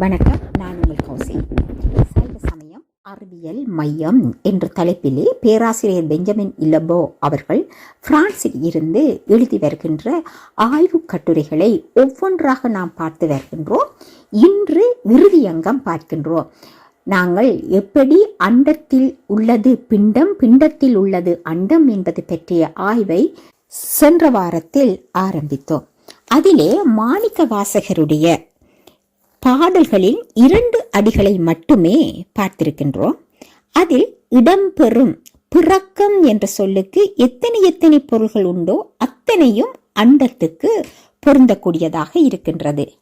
வணக்கம் நான் உங்கள் கௌசி. சைவ சமயம் அறிவியல் மையம் என்ற தலைப்பிலே பேராசிரியர் பெஞ்சமின் இல்லபோ அவர்கள் பிரான்சில் இருந்து எழுதி வருகின்ற ஆய்வுக் கட்டுரைகளை ஒவ்வொன்றாக நாம் பார்த்து வருகின்றோம். இன்று இறுதி அங்கம் பார்க்கின்றோம். நாங்கள் எப்படி அண்டத்தில் உள்ளது பிண்டம் பிண்டத்தில் உள்ளது அண்டம் என்பது பற்றிய ஆய்வை சென்ற வாரத்தில் ஆரம்பித்தோம். அதிலே மாணிக்க வாசகருடைய பாடல்களில் இரண்டு அடிகளை மட்டுமே பார்த்திருக்கின்றோம். அதில் இடம்பெறும் பிறக்கம் என்ற சொல்லுக்கு எத்தனை எத்தனை பொருள்கள் உண்டோ அத்தனையும் அண்டத்துக்கு பொருந்தக்கூடியதாக இருக்கின்றது.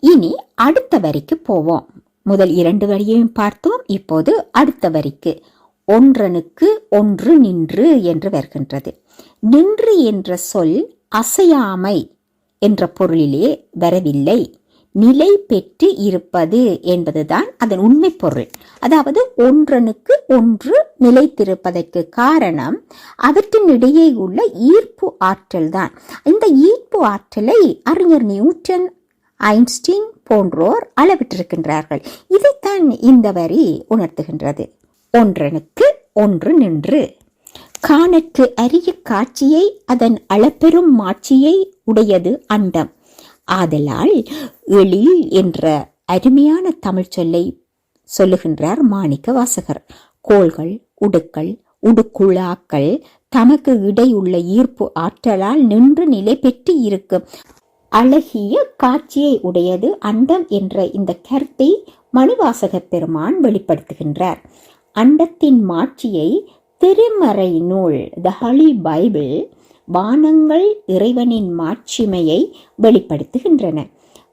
இனி அடுத்த வரிக்கு போவோம். முதல் இரண்டு வரியையும் பார்த்தோம். இப்போது அடுத்த வரிக்கு ஒன்றனுக்கு ஒன்று நின்று என்று வருகின்றது. நின்று என்ற சொல் அசையாமை என்ற பொருளிலே வரவில்லை. நிலை பெற்று இருப்பது என்பதுதான் அதன் உண்மை பொருள். அதாவது ஒன்றனுக்கு ஒன்று நிலைத்திருப்பதற்கு காரணம் அவற்றின் இடையே உள்ள ஈர்ப்பு ஆற்றல் தான். இந்த ஈர்ப்பு ஆற்றலை அறிஞர் நியூட்டன் ஐன்ஸ்டீன் போன்றோர் அளவிட்டிருக்கின்றார்கள். இதைத்தான் இந்த வரி உணர்த்துகின்றது. ஒன்றனுக்கு ஒன்று நின்று காணற்கு அரிய காட்சியை அதன் அளப்பெரும் மாட்சியை உடையது அண்டம். ஆதலால் எழில் என்ற அருமையான தமிழ் சொல்லை சொல்லுகின்றார் மாணிக்க வாசகர். கோள்கள் உடுக்கள் உடுக்குழாக்கள் தமக்கு இடையுள்ள ஈர்ப்பு ஆற்றலால் நின்று நிலை பெற்று இருக்கும். அழகிய காட்சியை உடையது அண்டம் என்ற இந்த கருத்தை மணிவாசக பெருமான் வெளிப்படுத்துகின்றார். அண்டத்தின் மாட்சியை திருமறை நூல் த ஹலி பைபிள் வானங்கள் இறைவனின் மாட்சிமையை வெளிப்படுத்துகின்றன.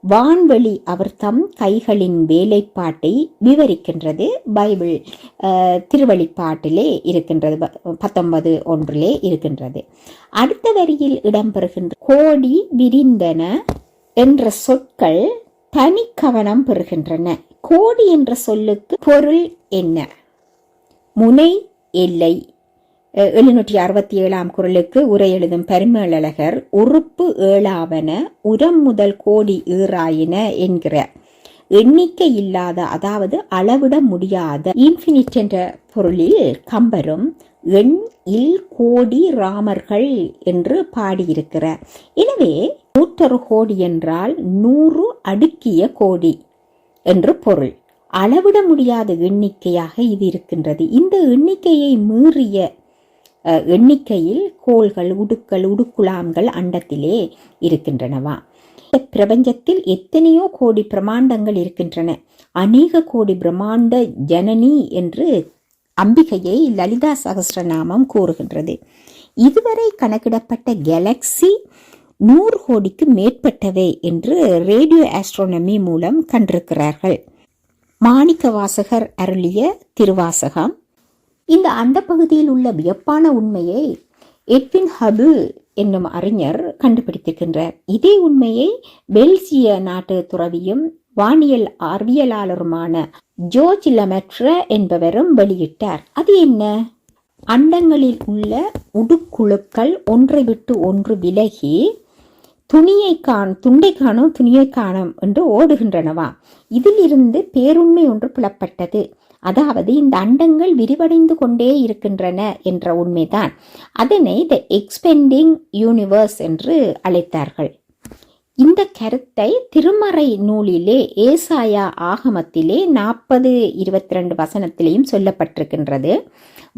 வான்வெளி அவர் தம் கைகளின் வேலைப்பாட்டை விவரிக்கின்றது. பைபிள் திருவழிப்பாட்டிலே இருக்கின்றது. பத்தொன்பது ஒன்றிலே இருக்கின்றது. அடுத்த வரியில் இடம்பெறுகின்ற கோடி விரிந்தன என்ற சொற்கள் தனி கவனம் பெறுகின்றன. கோடி என்ற சொல்லுக்கு பொருள் என்ன? முனை எல்லை எழுநூற்றி அறுபத்தி ஏழாம் குரலுக்கு உரை எழுதும் பரிமேலழகர் உறுப்பு ஏழாவன உரம் முதல் கோடி ஈராயின என்கிறார் எண்ணிக்கை இல்லாத அதாவது அளவிட முடியாத இன்ஃபினிட் என்ற பொருளில் கம்பரும் எண் இல் கோடி ராமர்கள் என்று பாடியிருக்கிறார் எனவே நூற்றொரு கோடி என்றால் நூறு அடுக்கிய கோடி என்று பொருள். அளவிட முடியாத எண்ணிக்கையாக இது இருக்கின்றது. இந்த எண்ணிக்கையை மீறிய எண்ணிக்கையில் கோள்கள் உடுக்கள் உடுக்குலாம்கள் அண்டத்திலே இருக்கின்றனவா? பிரபஞ்சத்தில் எத்தனையோ கோடி பிரமாண்டங்கள் இருக்கின்றன. அநேக கோடி பிரம்மாண்ட ஜனனி என்று அம்பிகையை லலிதா சகசிரநாமம் கூறுகின்றது. இதுவரை கணக்கிடப்பட்ட கேலக்சி நூறு கோடிக்கு மேற்பட்டவை என்று ரேடியோ ஆஸ்ட்ரோனமி மூலம் கண்டிருக்கிறார்கள். மாணிக்க வாசகர் அருளிய திருவாசகம் இந்த அண்டப்பகுதியில் உள்ள வியப்பான உண்மையை எட்வின் ஹபிள் என்னும் அறிஞர் கண்டுபிடித்திருக்கின்றார். இதே உண்மையை பெல்ஜிய நாட்டு துறவியும் வானியல் அறிவியலாளருமான ஜோர்ஜ் லமெட்ர என்பவரும் வெளியிட்டார். அது என்ன? அண்டங்களில் உள்ள உடுக்குழுக்கள் ஒன்றை விட்டு ஒன்று விலகி துணியை காண் துண்டை காணும் துணியை காணும் என்று ஓடுகின்றனவா? இதிலிருந்து பேருண்மை ஒன்று புலப்பட்டது. அதாவது இந்த அண்டங்கள் விரிவடைந்து கொண்டே இருக்கின்றன என்ற உண்மைதான். அதனை த எக்ஸ்பெண்டிங் யூனிவர்ஸ் என்று அழைத்தார்கள். இந்த கருத்தை திருமறை நூலிலே ஏசாயா ஆகமத்திலே நாற்பது இருபத்தி ரெண்டு வசனத்திலேயும் சொல்லப்பட்டிருக்கின்றது.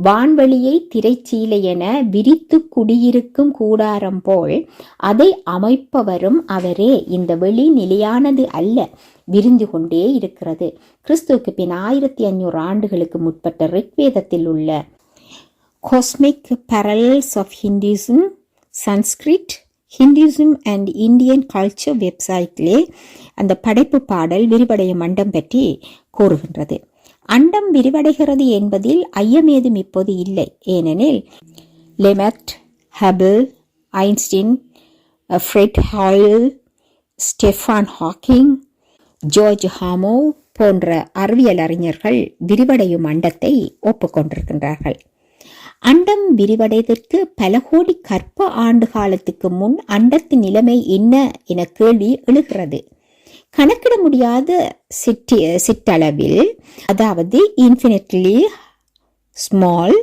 வான்வெளியை திரைச்சீலை என விரித்து குடியிருக்கும் கூடாரம் போல் அதை அமைப்பவரும் அவரே. இந்த வெளி நிலையானது அல்ல விரிந்து கொண்டே இருக்கிறது. கிறிஸ்துவுக்கு பின் ஆயிரத்தி ஐநூறு ஆண்டுகளுக்கு முற்பட்ட ரிக்வேதத்தில் உள்ள cosmic parallels of Hinduism Sanskrit Hinduism and Indian culture வெப்சைட்டிலே அந்த படைப்பு பாடல் விரிவடைய மண்டம் பற்றி கூறுகின்றது. அண்டம் விரிவடைகிறது என்பதில் ஐயமேதும் இப்போது இல்லை. ஏனெனில் Lemaitre Hubble Einstein Fred Hoyle Stephen Hawking George ஹாமோ போன்ற அறிவியல் அறிஞர்கள் விரிவடையும் அண்டத்தை ஒப்புக்கொண்டிருக்கின்றார்கள். அண்டம் விரிவடைவதற்கு பல கோடி கற்ப ஆண்டு காலத்துக்கு முன் அண்டத்தின் நிலைமை என்ன என கேள்வி எழுகிறது. கணக்கிட முடியாத சிட்டி சிற்றளவில் அதாவது இன்ஃபினிட்லி ஸ்மால்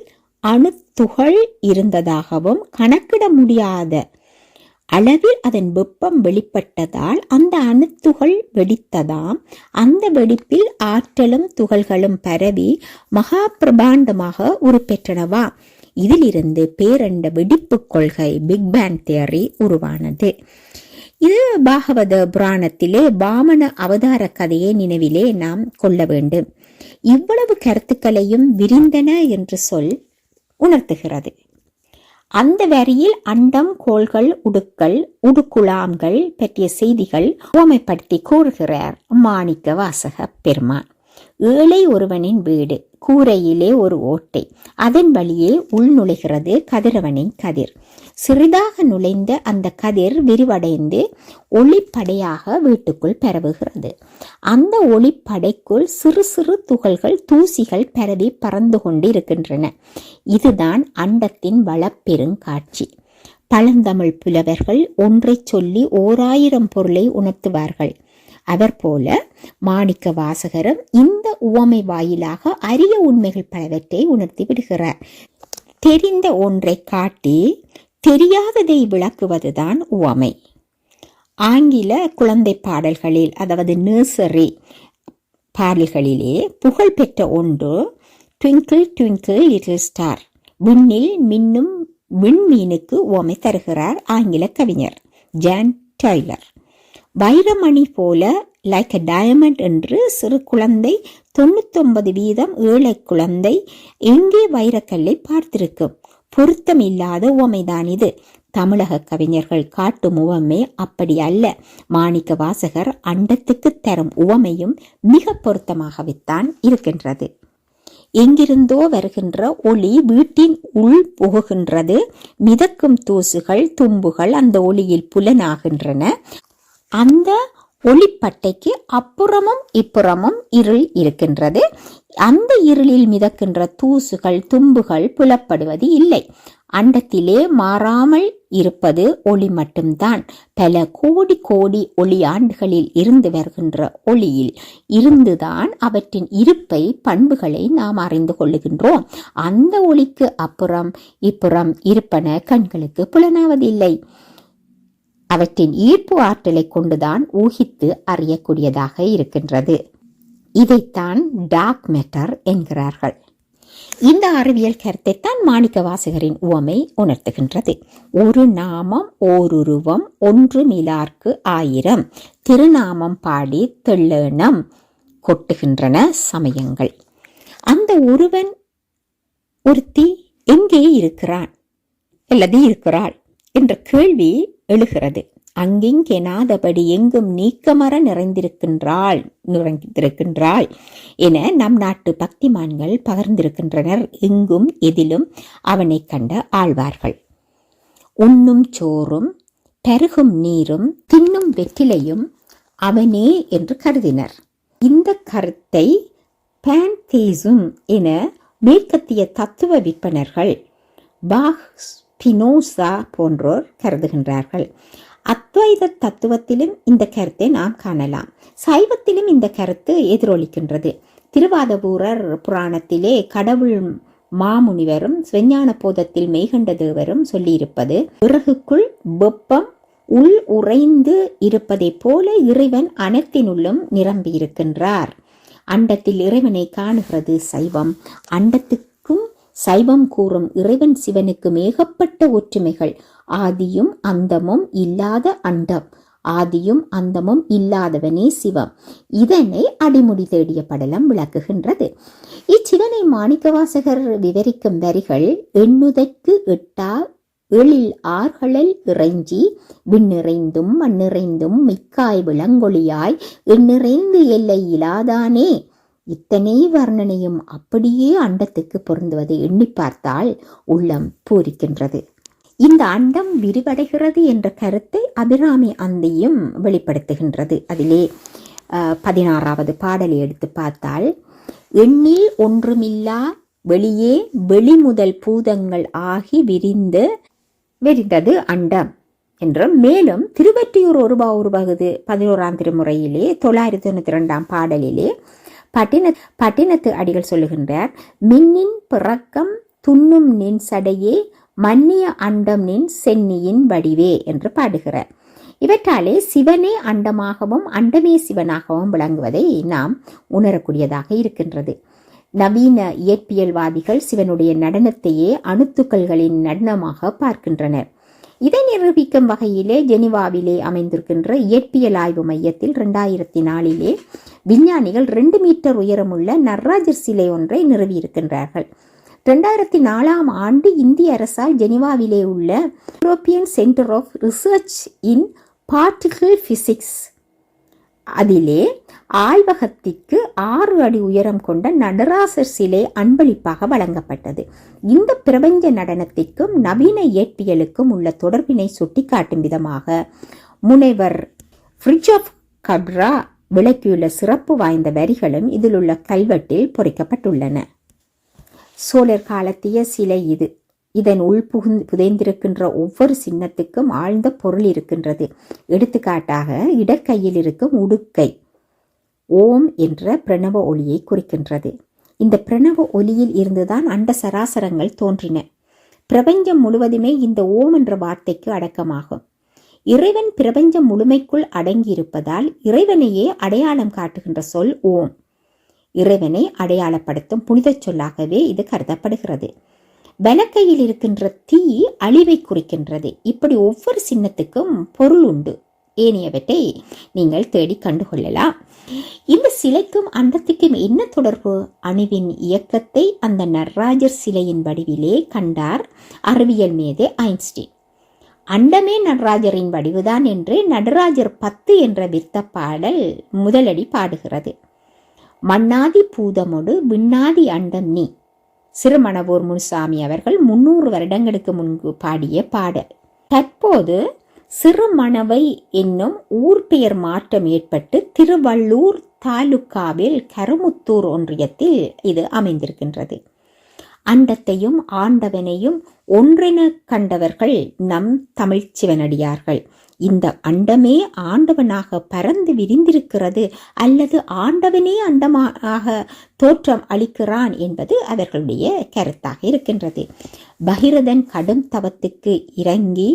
அணுத்துகள் இருந்ததாகவும் கணக்கிட முடியாத அளவில் அதன் வெப்பம் வெளிப்பட்டதால் அந்த அணுத்துகள் வெடித்ததாம். அந்த வெடிப்பில் ஆற்றலும் துகள்களும் பரவி மகா பிரபாண்டமாக உருப்பெற்றனவா. இதிலிருந்து பேரண்ட வெடிப்பு கொள்கை பிக் பேங் தியரி உருவானது. இது பாகவத புராணத்திலே பாமன அவதார கதையை நினைவிலே நாம் கொள்ள வேண்டும். இவ்வளவு கருத்துக்களையும் விரிந்தன என்று சொல் உணர்த்துகிறது. அந்த வரியில் அண்டம் கோள்கள் உடுக்கள் உடுக்குலாம்கள் பற்றிய செய்திகள் உவமைப்படுத்தி கூறுகிறார் மாணிக்க வாசக பெருமான். ஏழை ஒருவனின் வீடு கூரையிலே ஒரு ஓட்டை. அதன் வழியே உள்நுழைகிறது கதிரவனின் கதிர். சிறிதாக நுழைந்த அந்த கதிர் விரிவடைந்து ஒளிப்படையாக வீட்டுக்குள் பரவுகிறது. அந்த ஒளிப்படைக்குள் சிறு சிறு துகள்கள் தூசிகள் பரவி பறந்து கொண்டு இருக்கின்றன இதுதான் அண்டத்தின் வளப்பெருங்காட்சி. பழந்தமிழ் புலவர்கள் ஒன்றை சொல்லி ஓராயிரம் பொருளை உணர்த்துவார்கள். அவர் போல மாணிக்க வாசகரும் இந்த உவமை வாயிலாக அரிய உண்மைகள் பலவற்றை உணர்த்தி விடுகிறார். தெரிந்த ஒன்றை காட்டி தெரியாததை விளக்குவதுதான் உவமை. ஆங்கில குழந்தை பாடல்களில் அதாவது நர்சரி பாடல்களிலே புகழ்பெற்ற ஒன்று ட்விங்கிள் ட்விங்கிள் லிட்டில் ஸ்டார் விண்ணில் மின்னும் விண்மீனுக்கு உவமை தருகிறார் ஆங்கில கவிஞர் ஜான் டைலர் வைரமணி போல லைக் அ டயமண்ட் என்று சிறு குழந்தை தொண்ணூத்தொன்பது வீதம் ஏழை குழந்தை எங்கே வைரக்கல்லை பார்த்திருக்கும் பொருத்தம் இல்லாத உவமைதான் இது. தமிழக கவிஞர்கள் காட்டும் உவமை அப்படி அல்ல. மாணிக்க வாசகர் அண்டத்துக்கு தரும் உவமையும் மிக பொருத்தமாகவேத்தான் இருக்கின்றது. எங்கிருந்தோ வருகின்ற ஒளி வீட்டின் உள் புகுகின்றது. மிதக்கும் தூசுகள் தும்புகள் அந்த ஒளியில் புலனாகின்றன. அந்த ஒளிப்பட்டைக்கு அப்புறமும் இப்புறமும் இருள் இருக்கின்றது. அந்த இருளில் மிதக்கின்ற தூசுகள் தும்புகள் புலப்படுவது இல்லை. அண்டத்திலே மாறாமல் இருப்பது ஒளி மட்டும்தான். பல கோடி கோடி ஒளி ஆண்டுகளில் இருந்து வருகின்ற ஒளியில் இருந்துதான் அவற்றின் இருப்பை பண்புகளை நாம் அறிந்து கொள்ளுகின்றோம். அந்த ஒளிக்கு அப்புறம் இப்புறம் இருப்பன கண்களுக்கு புலனாவதில்லை. அவற்றின் ஈர்ப்பு ஆற்றலை கொண்டுதான் ஊகித்து அறியக்கூடியதாக இருக்கின்றது. இதைத்தான் டார்க் மேட்டர் என்கிறார்கள். இந்த அறிவியல் கருத்தைத்தான் மாணிக்க வாசகரின் உவமை உணர்த்துகின்றது. ஒரு நாமம் ஓருருவம் ஒன்று மிலார்க்கு ஆயிரம். திருநாமம் பாடி தெள்ளனம் கொட்டுகின்றன சமயங்கள். அந்த ஒருவன் ஒருத்தி எங்கே இருக்கிறான்? அல்லது இருக்கிறாள்? என்ற கேள்வி எழுகிறது. அங்கிங்கெனாதபடி எங்கும் நீக்கமர நிறைந்திருக்கின்றாள் நிறைந்திருக்கின்றாள் என நம் நாட்டு பக்திமான்கள் பகர்ந்திருக்கின்றனர். எங்கும் எதிலும் அவனை கண்ட ஆழ்வார்கள். உண்ணும் சோறும் பெருகும் நீரும் தின்னும் வெற்றிலையும் அவனே என்று கருதினர். இந்த கருத்தை பேன்தேசும் என மேற்கத்திய தத்துவ விற்பனர்கள் பாக் ஸ்பினோசா போன்றோர் கருதுகின்றார்கள். அத்வைத தத்துவத்திலும் இந்த கருத்தை நாம் காணலாம். சைவத்திலும் இந்த கருத்து எதிரொலிக்கின்றது. திருவாதபூரர் புராணத்திலே கடவுள் மாமுனிவரும் ஸ்வஞான போதத்தில் மெய்கண்ட தேவரும் சொல்லியிருப்பது பிறகுக்குள் வெப்பம் உள் உறைந்து இருப்பதைப் போல இறைவன் அனைத்தினுள்ளும் நிரம்பி இருக்கின்றார் அண்டத்தில் இறைவனை காணுகிறது சைவம். அண்டத்துக்கும் சைவம் கூறும் இறைவன் சிவனுக்கு மேகப்பட்ட ஒற்றுமைகள். ஆதியும் அந்தமும் இல்லாத அண்டம். ஆதியும் அந்தமும் இல்லாதவனே சிவம். இதனை அடிமுடி தேடிய படலம் விளக்குகின்றது. இச்சிவனை மாணிக்கவாசகர் விவரிக்கும் வரிகள் எண்ணுதற்கு எட்டா எழில் ஆர்கழல் இறைஞ்சி விண்ணிறைந்தும் மண்ணிறைந்தும் மிக்காய் விளங்கொழியாய் எண்ணிறைந்து எல்லை இலாதானே. இத்தனை வர்ணனையும் அப்படியே அண்டத்துக்கு பொருந்துவதை எண்ணி பார்த்தால் உள்ளம் பூரிக்கின்றது. இந்த அண்டம் விரிவடைகிறது என்ற கருத்தை அபிராமி அந்தையும் வெளிப்படுத்துகின்றது. அதிலே பதினாறாவது பாடலை எடுத்து பார்த்தால் எண்ணில் ஒன்றுமில்லா வெளியே வெளி முதல் பூதங்கள் ஆகி விரிந்து விரிந்தது அண்டம் என்றும் மேலும் திருவற்றியூர் ஒருபா பகுதி பதினோராம் திருமுறையிலே தொள்ளாயிரத்தி தொண்ணூற்றி ரெண்டாம் பாடலிலே பட்டின பட்டினத்து அடிகள் சொல்லுகின்றார். மின்னின் பிறக்கம் துண்ணும் நின் சடையே மன்னிய அண்டம் நின் சென்னியின் வடிவே என்று பாடுகிறார். இவற்றாலே சிவனே அண்டமாகவும் அண்டமே சிவனாகவும் விளங்குவதை நாம் உணரக்கூடியதாக இருக்கின்றது. நவீன இயற்பியல்வாதிகள் சிவனுடைய நடனத்தையே அணுத்துக்கள்களின் நடனமாக பார்க்கின்றனர். இதை நிரூபிக்கும் வகையிலே ஜெனிவாவிலே அமைந்திருக்கின்ற இயற்பியல் ஆய்வு மையத்தில் இரண்டாயிரத்தி நாலிலே விஞ்ஞானிகள் ரெண்டு மீட்டர் உயரமுள்ள நடராஜர் சிலை ஒன்றை நிறுவியிருக்கின்றார்கள். ரெண்டாயிரத்தி நாலாம் ஆண்டு இந்திய அரசால் ஜெனிவாவிலே உள்ள European centre of research in particle physics அதிலே ஆய்வகத்திற்கு ஆறு அடி உயரம் கொண்ட நடராசர் சிலை அன்பளிப்பாக வழங்கப்பட்டது. இந்த பிரபஞ்ச நடனத்திற்கும் நவீன இயற்பியலுக்கும் உள்ள தொடர்பினை சுட்டிக்காட்டும் விதமாக முனைவர் ஃப்ரிட்ஜ் ஆஃப் கப்ரா விளக்கியுள்ள சிறப்பு வாய்ந்த வரிகளும் இதில் உள்ள கல்வெட்டில் பொறிக்கப்பட்டுள்ளன. சோழர் காலத்திய சிலை இது. இதன் உள்புகுந் புதைந்திருக்கின்ற ஒவ்வொரு சின்னத்துக்கும் ஆழ்ந்த பொருள் இருக்கின்றது. எடுத்துக்காட்டாக இடக்கையில் இருக்கும் உடுக்கை ஓம் என்ற பிரணவ ஒளியை குறிக்கின்றது. இந்த பிரணவ ஒலியில் இருந்துதான் அண்ட சராசரங்கள் தோன்றின. பிரபஞ்சம் முழுவதுமே இந்த ஓம் என்ற வார்த்தைக்கு அடக்கமாகும். இறைவன் பிரபஞ்சம் முழுமைக்குள் அடங்கியிருப்பதால் இறைவனையே அடையாளம் காட்டுகின்ற சொல் ஓம். இறைவனை அடையாளப்படுத்தும் புனிதச் சொல்லாகவே இது கருதப்படுகிறது. வலக்கையில் இருக்கின்ற தீ அழிவை குறிக்கின்றது. இப்படி ஒவ்வொரு சின்னத்துக்கும் பொருள் உண்டு. ஏனையவற்றை நீங்கள் தேடி கண்டுகொள்ளலாம். இந்த சிலைக்கும் அண்டத்துக்கும் என்ன தொடர்பு? அணுவின் இயக்கத்தை அந்த நடராஜர் சிலையின் வடிவிலே கண்டார் அறிவியல் மேதே ஐன்ஸ்டீன். அண்டமே நடராஜரின் வடிவுதான் என்று நடராஜர் பத்து என்ற வித்த பாடல் முதலடி பாடுகிறது. மண்ணாதி பூதமொடு விண்ணாதி அண்டம் நீ. சிறுமணவூர் முனுசாமி அவர்கள் முன்னூறு வருடங்களுக்கு முன்பு பாடிய பாடல். தற்போது சிறுமணவை என்னும் ஊர் பெயர் மாற்றம் ஏற்பட்டு திருவள்ளூர் தாலுக்காவில் கருமுத்தூர் ஒன்றியத்தில் இது அமைந்திருக்கின்றது. அண்டத்தையும் ஆண்டவனையும் ஒன்றென கண்டவர்கள் நம் தமிழ் சிவனடியார்கள். இந்த அண்டமே ஆண்டவனாக பறந்து விரிந்திருக்கிறது அல்லது ஆண்டவனே அண்டமாக தோற்றம் அளிக்கிறான் என்பது அவர்களுடைய கருத்தாக இருக்கின்றது. பகிரதன் கடும் தவத்துக்கு இறங்கி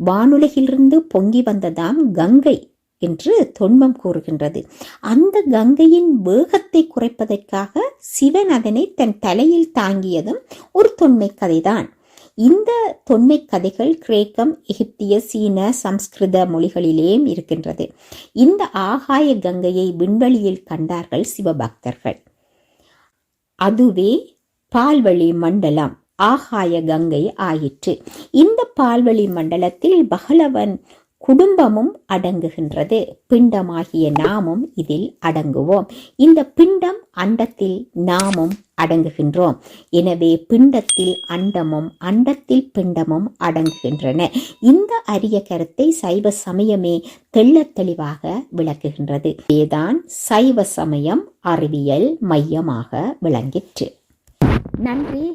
வானுலகிலிருந்து பொங்கி வந்ததாம் கங்கை என்று தொன்மம் கூறுகின்றது. அந்த கங்கையின் வேகத்தை குறைப்பதற்காக சிவன் அதனை தன் தலையில் தாங்கியதும் ஒரு தொன்மை கதைதான். இந்த தொன்மை கதைகள் கிரேக்கம் எகிப்திய சீன சம்ஸ்கிருத மொழிகளிலேயும் இருக்கின்றது. இந்த ஆகாய கங்கையை விண்வெளியில் கண்டார்கள் சிவபக்தர்கள். அதுவே பால்வழி மண்டலம் ஆகாய கங்கை ஆயிற்று. இந்த பால்வழி மண்டலத்தில் பகலவன் குடும்பமும் அடங்குகின்றது. பிண்டமாகிய நாமும் இதில் அடங்குவோம். இந்த பிண்டம் அண்டத்தில் நாமும் அடங்குகின்றோம். எனவே பிண்டத்தில் அண்டமும் அண்டத்தில் பிண்டமும் அடங்குகின்றன. இந்த அரிய கருத்தை சைவ சமயமே தெள்ள தெளிவாக விளக்குகின்றது. இதுதான் சைவ சமயம் அறிவியல் மையமாக விளங்கிற்று. நன்றி.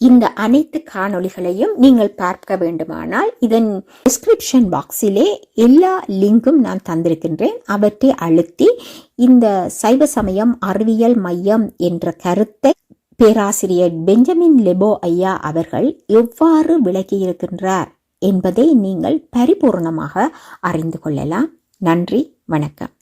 இந்த அனைத்து காணொளிகளையும் நீங்கள் பார்க்க வேண்டுமானால் இதன் டிஸ்கிரிப்ஷன் பாக்ஸிலே எல்லா லிங்கும் நான் தந்திருக்கின்றேன். அவற்றை அழுத்தி இந்த சைவ சமயம் அறிவியல் மையம் என்ற கருத்தை பேராசிரியர் பெஞ்சமின் லெபோ ஐயா அவர்கள் எவ்வாறு விளக்கியிருக்கின்றார் என்பதை நீங்கள் பரிபூர்ணமாக அறிந்து கொள்ளலாம். நன்றி வணக்கம்.